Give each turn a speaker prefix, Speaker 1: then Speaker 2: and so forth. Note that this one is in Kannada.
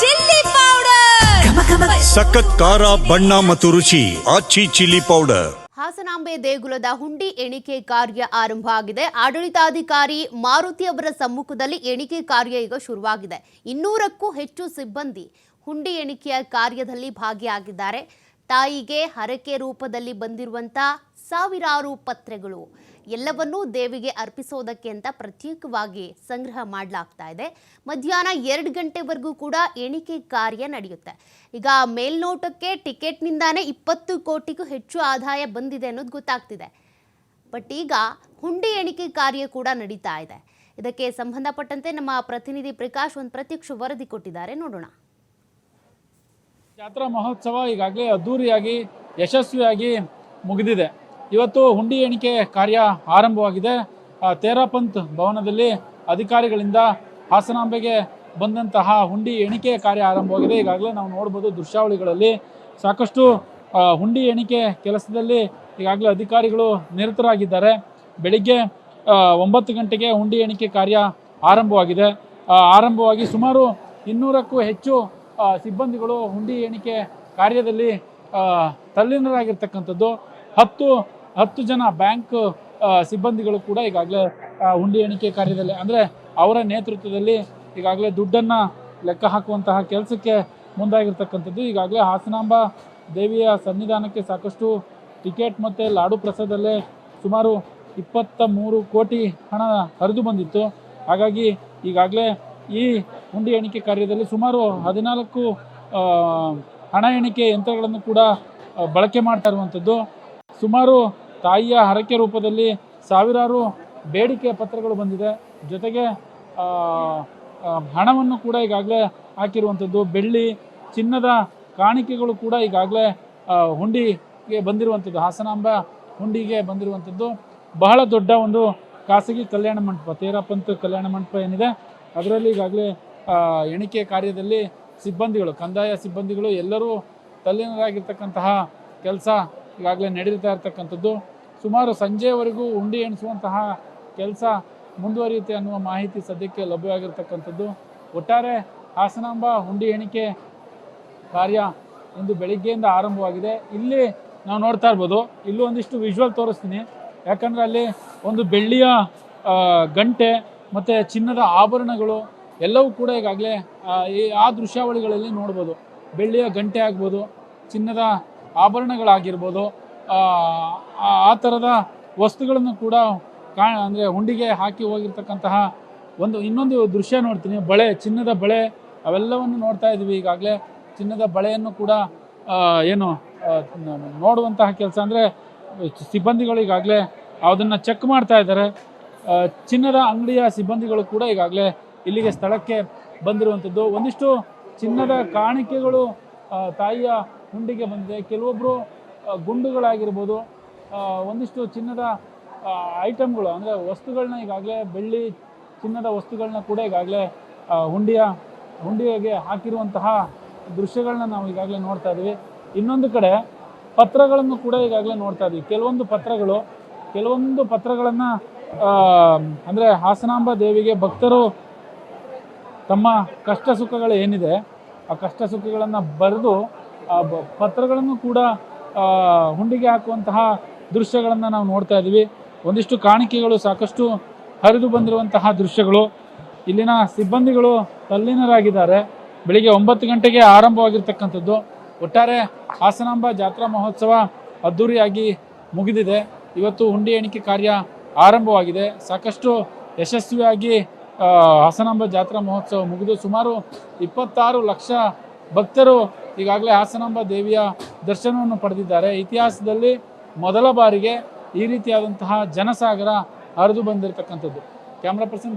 Speaker 1: Chilli powder.
Speaker 2: ಸಖತ್ ಖಾರ ಬಣ್ಣ ಮತ್ತು ರುಚಿ ಆಚಿ ಚಿಲ್ಲಿ ಪೌಡರ್.
Speaker 3: ಹಾಸನಾಂಬೆ ದೇಗುಲದ ಹುಂಡಿ ಎಣಿಕೆ ಕಾರ್ಯ ಆರಂಭ ಆಗಿದೆ. ಆಡಳಿತಾಧಿಕಾರಿ ಮಾರುತಿ ಅವರ ಸಮ್ಮುಖದಲ್ಲಿ ಎಣಿಕೆ ಕಾರ್ಯ ಈಗ ಶುರುವಾಗಿದೆ. ಇನ್ನೂರಕ್ಕೂ ಹೆಚ್ಚು ಸಿಬ್ಬಂದಿ ಹುಂಡಿ ಎಣಿಕೆಯ ಕಾರ್ಯದಲ್ಲಿ ಭಾಗಿಯಾಗಿದ್ದಾರೆ. ತಾಯಿಗೆ ಹರಕೆ ರೂಪದಲ್ಲಿ ಬಂದಿರುವಂತ ಸಾವಿರಾರು ಪತ್ರೆಗಳು. ಎಲ್ಲವನ್ನೂ ದೇವಿಗೆ ಅರ್ಪಿಸೋದಕ್ಕೆ ಅಂತ ಪ್ರತ್ಯೇಕವಾಗಿ ಸಂಗ್ರಹ ಮಾಡಲಾಗ್ತಾ ಇದೆ. ಮಧ್ಯಾಹ್ನ ಎರಡು ಗಂಟೆವರೆಗೂ ಕೂಡ ಎಣಿಕೆ ಕಾರ್ಯ ನಡೆಯುತ್ತೆ. ಈಗ ಮೇಲ್ನೋಟಕ್ಕೆ ಟಿಕೆಟ್ನಿಂದಾನೇ ಇಪ್ಪತ್ತು ಕೋಟಿಗೂ ಹೆಚ್ಚು ಆದಾಯ ಬಂದಿದೆ ಅನ್ನೋದು ಗೊತ್ತಾಗ್ತಿದೆ. ಬಟ್ ಈಗ ಹುಂಡಿ ಎಣಿಕೆ ಕಾರ್ಯ ಕೂಡ ನಡೀತಾ ಇದೆ. ಇದಕ್ಕೆ ಸಂಬಂಧಪಟ್ಟಂತೆ ನಮ್ಮ ಪ್ರತಿನಿಧಿ ಪ್ರಕಾಶ್ ಒಂದು ಪ್ರತ್ಯಕ್ಷ ವರದಿ ಕೊಟ್ಟಿದ್ದಾರೆ. ನೋಡೋಣ.
Speaker 4: ಜಾತ್ರಾ ಮಹೋತ್ಸವ ಈಗಾಗಲೇ ಅದ್ದೂರಿಯಾಗಿ, ಯಶಸ್ವಿಯಾಗಿ ಮುಗಿದಿದೆ. ಇವತ್ತು ಹುಂಡಿ ಎಣಿಕೆ ಕಾರ್ಯ ಆರಂಭವಾಗಿದೆ. ತೇರಾಪಂತ್ ಭವನದಲ್ಲಿ ಅಧಿಕಾರಿಗಳಿಂದ ಹಾಸನಾಂಬೆಗೆ ಬಂದಂತಹ ಹುಂಡಿ ಎಣಿಕೆ ಕಾರ್ಯ ಆರಂಭವಾಗಿದೆ. ಈಗಾಗಲೇ ನಾವು ನೋಡ್ಬೋದು ದೃಶ್ಯಾವಳಿಗಳಲ್ಲಿ ಸಾಕಷ್ಟು ಹುಂಡಿ ಎಣಿಕೆ ಕೆಲಸದಲ್ಲಿ ಈಗಾಗಲೇ ಅಧಿಕಾರಿಗಳು ನಿರತರಾಗಿದ್ದಾರೆ. ಬೆಳಿಗ್ಗೆ ಒಂಬತ್ತು ಗಂಟೆಗೆ ಹುಂಡಿ ಎಣಿಕೆ ಕಾರ್ಯ ಆರಂಭವಾಗಿದೆ. ಆರಂಭವಾಗಿ ಸುಮಾರು ಇನ್ನೂರಕ್ಕೂ ಹೆಚ್ಚು ಸಿಬ್ಬಂದಿಗಳು ಹುಂಡಿ ಎಣಿಕೆ ಕಾರ್ಯದಲ್ಲಿ ತಲ್ಲೀನರಾಗಿರ್ತಕ್ಕಂಥದ್ದು. ಹತ್ತು ಹತ್ತು ಜನ ಬ್ಯಾಂಕ್ ಸಿಬ್ಬಂದಿಗಳು ಕೂಡ ಈಗಾಗಲೇ ಹುಂಡಿ ಎಣಿಕೆ ಕಾರ್ಯದಲ್ಲಿ, ಅಂದರೆ ಅವರ ನೇತೃತ್ವದಲ್ಲಿ ಈಗಾಗಲೇ ದುಡ್ಡನ್ನು ಲೆಕ್ಕ ಹಾಕುವಂತಹ ಕೆಲಸಕ್ಕೆ ಮುಂದಾಗಿರ್ತಕ್ಕಂಥದ್ದು. ಈಗಾಗಲೇ ಹಾಸನಾಂಬ ದೇವಿಯ ಸನ್ನಿಧಾನಕ್ಕೆ ಸಾಕಷ್ಟು ಟಿಕೆಟ್ ಮತ್ತು ಲಾಡು ಪ್ರಸಾದಲ್ಲೇ ಸುಮಾರು ಇಪ್ಪತ್ತ ಮೂರು ಕೋಟಿ ಹಣ ಹರಿದು ಬಂದಿತ್ತು. ಹಾಗಾಗಿ ಈಗಾಗಲೇ ಈ ಹುಂಡಿ ಎಣಿಕೆ ಕಾರ್ಯದಲ್ಲಿ ಸುಮಾರು ಹದಿನಾಲ್ಕು ಹಣ ಎಣಿಕೆ ಯಂತ್ರಗಳನ್ನು ಕೂಡ ಬಳಕೆ ಮಾಡ್ತಾ ಇರುವಂಥದ್ದು. ಸುಮಾರು ತಾಯಿಯ ಹರಕೆ ರೂಪದಲ್ಲಿ ಸಾವಿರಾರು ಬೇಡಿಕೆ ಪತ್ರಗಳು ಬಂದಿದೆ. ಜೊತೆಗೆ ಹಣವನ್ನು ಕೂಡ ಈಗಾಗಲೇ ಹಾಕಿರುವಂಥದ್ದು. ಬೆಳ್ಳಿ ಚಿನ್ನದ ಕಾಣಿಕೆಗಳು ಕೂಡ ಈಗಾಗಲೇ ಹುಂಡಿಗೆ ಬಂದಿರುವಂಥದ್ದು. ಹಾಸನಾಂಬ ಹುಂಡಿಗೆ ಬಂದಿರುವಂಥದ್ದು. ಬಹಳ ದೊಡ್ಡ ಒಂದು ಖಾಸಗಿ ಕಲ್ಯಾಣ ಮಂಟಪ, ತೇರಾಪಂತ್ ಕಲ್ಯಾಣ ಮಂಟಪ ಏನಿದೆ, ಅದರಲ್ಲಿ ಈಗಾಗಲೇ ಎಣಿಕೆ ಕಾರ್ಯದಲ್ಲಿ ಸಿಬ್ಬಂದಿಗಳು, ಕಂದಾಯ ಸಿಬ್ಬಂದಿಗಳು ಎಲ್ಲರೂ ತಲ್ಲೀನರಾಗಿರ್ತಕ್ಕಂತಹ ಕೆಲಸ ಈಗಾಗಲೇ ನಡೀತಾ ಇರ್ತಕ್ಕಂಥದ್ದು. ಸುಮಾರು ಸಂಜೆವರೆಗೂ ಉಂಡಿ ಎಣಿಸುವಂತಹ ಕೆಲಸ ಮುಂದುವರಿಯುತ್ತೆ ಅನ್ನುವ ಮಾಹಿತಿ ಸದ್ಯಕ್ಕೆ ಲಭ್ಯವಾಗಿರ್ತಕ್ಕಂಥದ್ದು. ಒಟ್ಟಾರೆ ಹಾಸನಾಂಬ ಹುಂಡಿ ಎಣಿಕೆ ಕಾರ್ಯ ಇಂದು ಬೆಳಿಗ್ಗೆಯಿಂದ ಆರಂಭವಾಗಿದೆ. ಇಲ್ಲಿ ನಾವು ನೋಡ್ತಾ ಇರ್ಬೋದು, ಇಲ್ಲೂ ಒಂದಿಷ್ಟು ವಿಜುವಲ್ ತೋರಿಸ್ತೀನಿ. ಯಾಕಂದರೆ ಅಲ್ಲಿ ಒಂದು ಬೆಳ್ಳಿಯ ಗಂಟೆ ಮತ್ತು ಚಿನ್ನದ ಆಭರಣಗಳು ಎಲ್ಲವೂ ಕೂಡ ಈಗಾಗಲೇ ಈ ಆ ದೃಶ್ಯಾವಳಿಗಳಲ್ಲಿ ನೋಡ್ಬೋದು. ಬೆಳ್ಳಿಯ ಗಂಟೆ ಆಗ್ಬೋದು, ಚಿನ್ನದ ಆಭರಣಗಳಾಗಿರ್ಬೋದು ಆ, ಥರದ ವಸ್ತುಗಳನ್ನು ಕೂಡ ಕಾ ಅಂದರೆ ಹುಂಡಿಗೆ ಹಾಕಿ ಹೋಗಿರ್ತಕ್ಕಂತಹ ಒಂದು ಇನ್ನೊಂದು ದೃಶ್ಯ ನೋಡ್ತೀನಿ. ಬಳೆ ಚಿನ್ನದ ಬಳೆ ಅವೆಲ್ಲವನ್ನು ನೋಡ್ತಾ ಇದ್ವಿ ಈಗಾಗಲೇ. ಚಿನ್ನದ ಬಳೆಯನ್ನು ಕೂಡ ಏನು ನೋಡುವಂತಹ ಕೆಲಸ ಅಂದರೆ ಸಿಬ್ಬಂದಿಗಳು ಈಗಾಗಲೇ ಅದನ್ನು ಚೆಕ್ ಮಾಡ್ತಾ ಇದ್ದಾರೆ. ಚಿನ್ನದ ಅಂಗಡಿಯ ಸಿಬ್ಬಂದಿಗಳು ಕೂಡ ಈಗಾಗಲೇ ಇಲ್ಲಿಗೆ ಸ್ಥಳಕ್ಕೆ ಬಂದಿರುವಂಥದ್ದು. ಒಂದಿಷ್ಟು ಚಿನ್ನದ ಕಾಣಿಕೆಗಳು ತಾಯಿಯ ಹುಂಡಿಗೆ ಬಂದಿದೆ. ಕೆಲವೊಬ್ಬರು ಗುಂಡುಗಳಾಗಿರ್ಬೋದು ಒಂದಿಷ್ಟು ಚಿನ್ನದ ಐಟಮ್ಗಳು ಅಂದರೆ ವಸ್ತುಗಳನ್ನ ಈಗಾಗಲೇ ಬೆಳ್ಳಿ ಚಿನ್ನದ ವಸ್ತುಗಳನ್ನ ಕೂಡ ಈಗಾಗಲೇ ಹುಂಡಿಯ, ಹುಂಡಿಗೆ ಹಾಕಿರುವಂತಹ ದೃಶ್ಯಗಳನ್ನ ನಾವು ಈಗಾಗಲೇ ನೋಡ್ತಾ ಇದ್ದೀವಿ. ಇನ್ನೊಂದು ಕಡೆ ಪತ್ರಗಳನ್ನು ಕೂಡ ಈಗಾಗಲೇ ನೋಡ್ತಾ ಇದ್ದೀವಿ. ಕೆಲವೊಂದು ಪತ್ರಗಳು, ಕೆಲವೊಂದು ಪತ್ರಗಳನ್ನು ಅಂದರೆ ಹಾಸನಾಂಬ ದೇವಿಗೆ ಭಕ್ತರು ತಮ್ಮ ಕಷ್ಟ ಸುಖಗಳು ಏನಿದೆ, ಆ ಕಷ್ಟ ಸುಖಗಳನ್ನು ಬರೆದು ಪತ್ರಗಳನ್ನು ಕೂಡ ಹುಂಡಿಗೆ ಹಾಕುವಂತಹ ದೃಶ್ಯಗಳನ್ನು ನಾವು ನೋಡ್ತಾ ಇದ್ದೀವಿ. ಒಂದಿಷ್ಟು ಕಾಣಿಕೆಗಳು ಸಾಕಷ್ಟು ಹರಿದು ಬಂದಿರುವಂತಹ ದೃಶ್ಯಗಳು. ಇಲ್ಲಿನ ಸಿಬ್ಬಂದಿಗಳು ತಲ್ಲೀನರಾಗಿದ್ದಾರೆ. ಬೆಳಿಗ್ಗೆ ಒಂಬತ್ತು ಗಂಟೆಗೆ ಆರಂಭವಾಗಿರ್ತಕ್ಕಂಥದ್ದು. ಒಟ್ಟಾರೆ ಹಾಸನಾಂಬ ಜಾತ್ರಾ ಮಹೋತ್ಸವ ಅದ್ಧೂರಿಯಾಗಿ ಮುಗಿದಿದೆ. ಇವತ್ತು ಹುಂಡಿ ಎಣಿಕೆ ಕಾರ್ಯ ಆರಂಭವಾಗಿದೆ. ಸಾಕಷ್ಟು ಯಶಸ್ವಿಯಾಗಿ ಹಾಸನಾಂಬ ಜಾತ್ರಾ ಮಹೋತ್ಸವ ಮುಗಿದು ಸುಮಾರು ಇಪ್ಪತ್ತಾರು ಲಕ್ಷ ಭಕ್ತರು ಈಗಾಗಲೇ ಹಾಸನಾಂಬ ದೇವಿಯ ದರ್ಶನವನ್ನು ಪಡೆದಿದ್ದಾರೆ. ಇತಿಹಾಸದಲ್ಲಿ ಮೊದಲ ಬಾರಿಗೆ ಈ ರೀತಿಯಾದಂತಹ ಜನಸಾಗರ ಹರಿದು ಬಂದಿರತಕ್ಕಂಥದ್ದು. Camera person